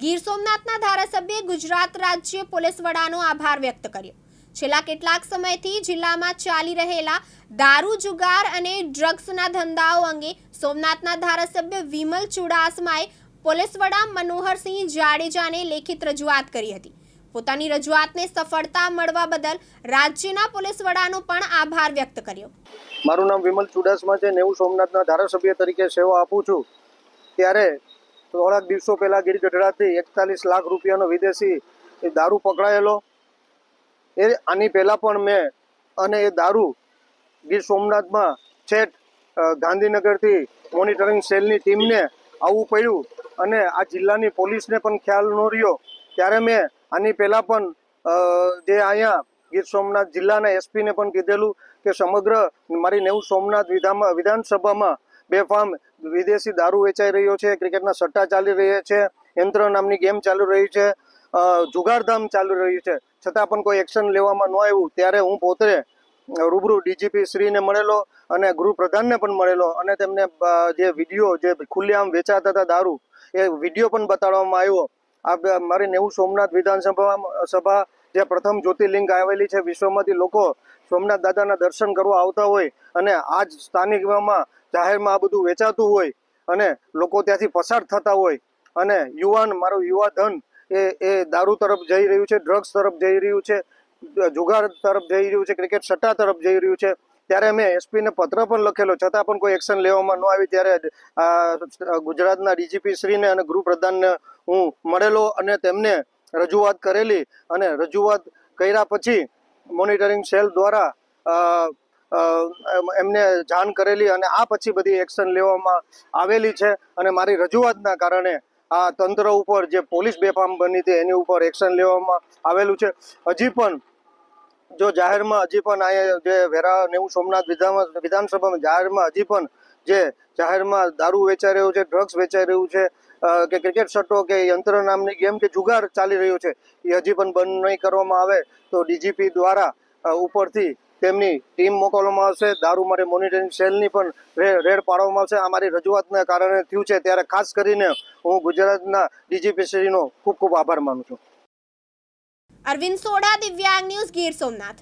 ગીર સોમનાથના ધારાસભ્યે ગુજરાત રાજ્ય પોલીસ વડાનો આભાર વ્યક્ત કર્યો. છેલ્લા કેટલાક સમયથી જિલ્લામાં ચાલી રહેલા દારૂ જુગાર અને ડ્રગ્સના ધંધાઓ અંગે સોમનાથના ધારાસભ્ય વિમલ ચુડાસમાએ પોલીસ વડા મનોહરસિંહ જાડેજાને લેખિત રજૂઆત કરી હતી. પોતાની રજૂઆતને સફળતા મળવા બદલ રાજ્યના પોલીસ વડાનો પણ આભાર વ્યક્ત કર્યો. મારું નામ વિમલ ચુડાસમા છે નેવું સોમનાથના ધારાસભ્ય તરીકે સેવા આપું છું. ત્યારે થોડાક દિવસો પહેલા ગીર ગઢડાથી એકતાલીસ લાખ રૂપિયાનો વિદેશી એ દારૂ પકડાયેલો. એ આની પહેલાં પણ મેં અને એ દારૂ ગીર સોમનાથમાં છેટ ગાંધીનગરથી મોનિટરિંગ સેલની ટીમને આવવું પડ્યું અને આ જિલ્લાની પોલીસને પણ ખ્યાલ ન રહ્યો. ત્યારે મેં આની પહેલાં પણ જે અહીંયા ગીર સોમનાથ જિલ્લાના એસપીને પણ કીધેલું કે સમગ્ર મારી નેવું સોમનાથ વિધામાં, વિધાનસભામાં બેફામ વિદેશી દારૂ વેચાઈ રહ્યો છે, ક્રિકેટના સટ્ટા ચાલી રહ્યા છે, યંત્ર નામની ગેમ ચાલુ રહી છે જુગારધામ ચાલુ રહ્યું છે. છતાં પણ કોઈ એક્શન લેવામાં ન આવ્યું. ત્યારે હું પોતે રૂબરૂ ડીજીપી શ્રીને મળેલો અને ગૃહપ્રધાનને પણ મળેલો અને તેમને જે વીડિયો, જે ખુલ્લેઆમ વેચાતા હતા દારૂ, એ વીડિયો પણ બતાડવામાં આવ્યો. આ મારી નેવું સોમનાથ વિધાનસભા સભા જે પ્રથમ જ્યોતિર્લિંગ આવેલી છે, વિશ્વમાંથી લોકો સોમનાથ દાદાના દર્શન કરવા આવતા હોય અને આ જ સ્થાનિકમાં જાહેરમાં આ બધું વેચાતું હોય અને લોકો ત્યાંથી પસાર થતા હોય અને યુવાન, મારું યુવા ધન એ એ દારૂ તરફ જઈ રહ્યું છે ડ્રગ્સ તરફ જઈ રહ્યું છે જુગાર તરફ જઈ રહ્યું છે ક્રિકેટ સટ્ટા તરફ જઈ રહ્યું છે. ત્યારે મેં એસપીને પત્ર પણ લખેલો, છતાં પણ કોઈ એક્શન લેવામાં ન આવી. ત્યારે ગુજરાતના ડીજીપી શ્રીને અને ગૃહપ્રધાનને હું, મળેલો અને તેમને રજૂઆત કરેલી અને રજૂઆત કર્યા પછી મોનિટરિંગ સેલ દ્વારા એમને જાણ કરેલી અને આ પછી બધી એક્શન લેવામાં આવેલી છે અને મારી રજૂઆતના કારણે આ તંત્ર ઉપર જે પોલીસ બેફામ બની હતી એની ઉપર એક્શન લેવામાં આવેલું છે. હજી પણ જો જાહેરમાં હજી પણ અહીંયા જે વેરા નેવું સોમનાથ વિધાન વિધાનસભામાં જાહેરમાં હજી પણ જે જાહેરમાં દારૂ વેચાઈ રહ્યું છે ડ્રગ્સ વેચાઈ રહ્યું છે કે ક્રિકેટ સટ્ટો કે યંત્ર નામની ગેમ કે જુગાર ચાલી રહ્યો છે, એ હજી પણ બંધ નહીં કરવામાં આવે તો ડીજીપી દ્વારા ઉપરથી તેમની ટીમ મોકલવામાં આવશે. દારૂ માટે મોનિટરિંગ સેલની પણ રેડ પાડવામાં આવશે. આ મારી રજૂઆતના કારણે થયું છે. ત્યારે ખાસ કરીને હું ગુજરાતના ડીજીપી શ્રીનો ખૂબ ખૂબ આભાર માનું છું. Arvind soda, Divyang news Gir Somnath.